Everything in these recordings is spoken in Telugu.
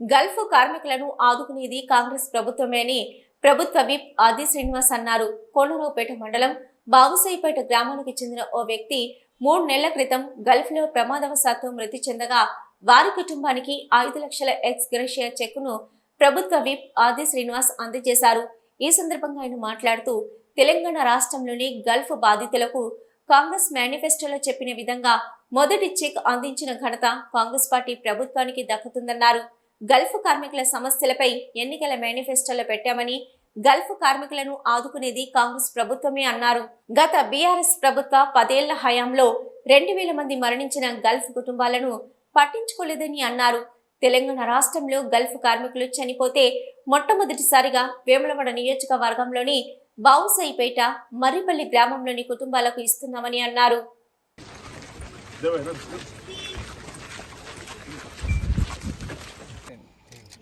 గల్ఫ్ కార్మికులను ఆదుకునేది కాంగ్రెస్ ప్రభుత్వమే అని ప్రభుత్వ విప్ ఆది శ్రీనివాస్ అన్నారు. కోనరావుపేట మండలం బాబుసాయిపేట గ్రామానికి చెందిన ఓ వ్యక్తి మూడు నెలల క్రితం గల్ఫ్లో ప్రమాదవశాత్తు మృతి చెందగా వారి కుటుంబానికి ఐదు లక్షల ఎక్స్ గ్రేషియా చెక్కును ప్రభుత్వ విప్ ఆది శ్రీనివాస్ అందజేశారు. ఈ సందర్భంగా ఆయన మాట్లాడుతూ తెలంగాణ రాష్ట్రంలోని గల్ఫ్ బాధితులకు కాంగ్రెస్ మేనిఫెస్టోలో చెప్పిన విధంగా మొదటి చెక్ అందించిన ఘనత కాంగ్రెస్ పార్టీ ప్రభుత్వానికి దక్కుతుందన్నారు. గల్ఫ్ కార్మికుల సమస్యలపై ఎన్నికల మేనిఫెస్టోలో పెట్టామని గల్ఫ్ కార్మికులను ఆదుకునేది కాంగ్రెస్ ప్రభుత్వమే అన్నారు. గత బీఆర్ఎస్ ప్రభుత్వ పదేళ్ళ హయాంలో రెండు వేల మంది మరణించిన గల్ఫ్ కుటుంబాలను పట్టించుకోలేదని అన్నారు. తెలంగాణ రాష్ట్రంలో గల్ఫ్ కార్మికులు చనిపోతే మొట్టమొదటిసారిగా వేములవాడ నియోజకవర్గంలోని బావుసాయిపేట మర్రిపల్లి గ్రామంలోని కుటుంబాలకు ఇస్తున్నామని అన్నారు.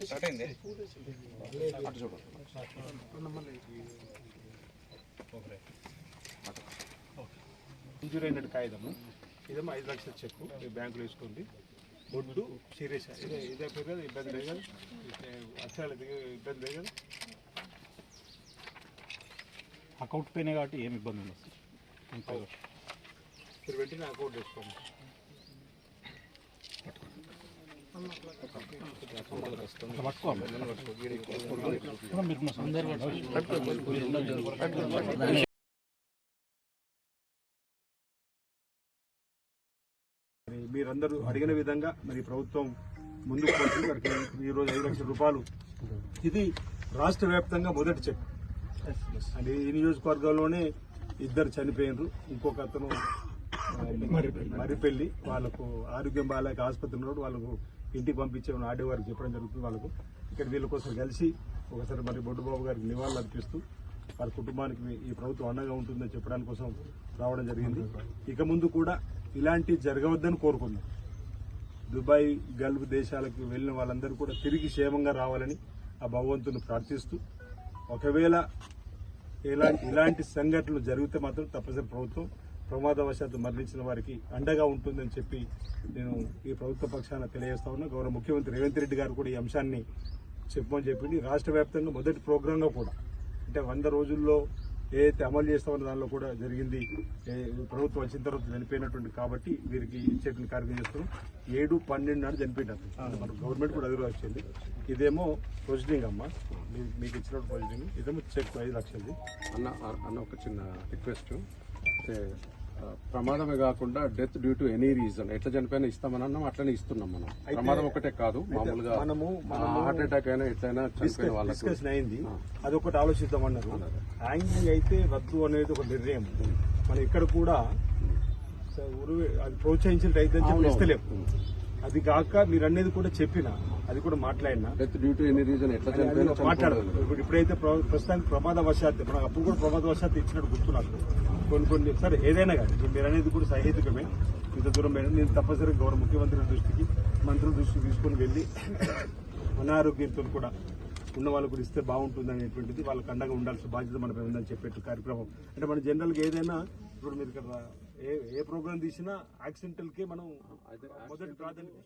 స్టార్ట్ అయింది? అటు చూడు. ఇంజూరీ అయినట్టు కాగితము. ఇదేమో ఐదు లక్షల చెక్కు. మీ బ్యాంకులో వేసుకోండి. బొడ్డు సీరియస్ ఇదే ఇదే పేరు కదా ఇబ్బంది లేదు కదా? అక్షరాలు ఇబ్బంది లేదు కదా? అకౌంట్ పైన కాబట్టి ఏమి ఇబ్బంది ఉండదు. మీరు వెంటనే అకౌంట్ వేసుకోండి ఇట్లా పట్టుకోవాలి ఇప్పుడు మీరు ఉన్న సందర్భం మరి మీరందరూ అడిగిన విధంగా మరి ప్రభుత్వం ముందుకు వారికి ఈరోజు ఐదు లక్షల రూపాయలు. ఇది రాష్ట్ర వ్యాప్తంగా మొదటి చెక్. అది ఈ నియోజకవర్గంలోనే ఇద్దరు చనిపోయినరు. ఇంకొక అతను ఆ, మరిపెళ్ళి వాళ్ళకు ఆరోగ్యం బాగాలేక ఆసుపత్రి ఉన్నాడు వాళ్ళకు ఇంటికి పంపించే ఆడే వారికి చెప్పడం జరుగుతుంది వాళ్ళకు. ఇక్కడ వీళ్ళ కోసం కలిసి ఒకసారి మరి బొడ్డుబాబు గారికి నివాళులు అర్పిస్తూ వారి కుటుంబానికి ఈ ప్రభుత్వం అండగా ఉంటుందని చెప్పడానికి కోసం రావడం జరిగింది. ఇక ముందు కూడా ఇలాంటి జరగవద్దని కోరుకుందాం. దుబాయ్ గల్ఫ్ దేశాలకు వెళ్ళిన వాళ్ళందరూ కూడా తిరిగి క్షేమంగా రావాలని ఆ భగవంతుని ప్రార్థిస్తూ ఒకవేళ ఇలాంటి ఇలాంటి సంఘటనలు జరిగితే మాత్రం తప్పనిసరి ప్రభుత్వం ప్రమాదవశాత్తు మరణించిన వారికి అండగా ఉంటుందని చెప్పి నేను ఈ ప్రభుత్వ పక్షాన తెలియజేస్తా ఉన్నా. గౌరవ ముఖ్యమంత్రి రేవంత్ రెడ్డి గారు కూడా ఈ అంశాన్ని చెప్పమని చెప్పింది రాష్ట్ర వ్యాప్తంగా మొదటి ప్రోగ్రాంగా కూడా అంటే వంద రోజుల్లో ఏదైతే అమలు చేస్తామన్న దానిలో కూడా జరిగింది ప్రభుత్వం వచ్చిన తర్వాత చనిపోయినటువంటి కాబట్టి వీరికి ఇచ్చేటువంటి కార్యక్రమం చేస్తున్నాం. ఏడు పన్నెండు నాడు చనిపోయినారు. మన గవర్నమెంట్ కూడా అదురు వచ్చింది. ఇదేమో ప్రొసీడింగ్ అమ్మ. మీకు ఇచ్చిన ప్రొసీడింగ్. ఇదేమో చెక్ ఐదు లక్షలది. అన్న అన్న ఒక చిన్న రిక్వెస్ట్. ప్రమాదమే కాకుండా death due to any reason ఎట్లా చనిపోయినా ఇస్తామని అన్నాం అట్లనే ఇస్తున్నాం మనం. ప్రమాదం ఒకటే కాదు మామూలుగా మనము హార్ట్ అటాక్ అయినా ఎట్లయినా చనిపోయిన వాళ్ళకు. అయింది. అదొకటి ఆలోచిద్దామన్నారు హ్యాంగింగ్ అయితే రద్దు అనేది ఒక నిర్ణయం. మనం ఇక్కడ కూడా అది ప్రోత్సహించిన రైతు చెప్పి ఇస్తలేము అది కాక మీరు అనేది కూడా చెప్పిన అది కూడా మాట్లాడినా. Death due to any reason ఎట్లా చనిపోయినా మాట్లాడదు. ఇప్పుడు ఇప్పుడైతే ప్ర- ప్రస్తుతానికి ప్రమాదవశాత్తు మనం అప్పుడు కూడా ప్రమాదవశాత్తు ఇచ్చినట్టు గుర్తు నాకు. కొన్ని కొన్ని సరే ఏదైనా కానీ. ఇప్పుడు మీరు అనేది కూడా సహేతుకమే. ఇంత దూరం పోయినా నేను తప్పనిసరిగా గౌరవ ముఖ్యమంత్రి దృష్టికి మంత్రుల దృష్టికి తీసుకొని వెళ్ళి అనారోగ్యంతో కూడా ఉన్న వాళ్ళకు కూడా ఇస్తే బాగుంటుంది అనేటువంటిది వాళ్ళకి అండగా ఉండాల్సిన బాధ్యత మనపై ఉందని చెప్పేట్టు కార్యక్రమం. అంటే మన జనరల్గా ఏదైనా ఇప్పుడు మీరు ఇక్కడ ఏ ఏ ప్రోగ్రామ్ తీసినా యాక్సిడెంటల్కే మనం మొదటి ప్రాధాన్యత.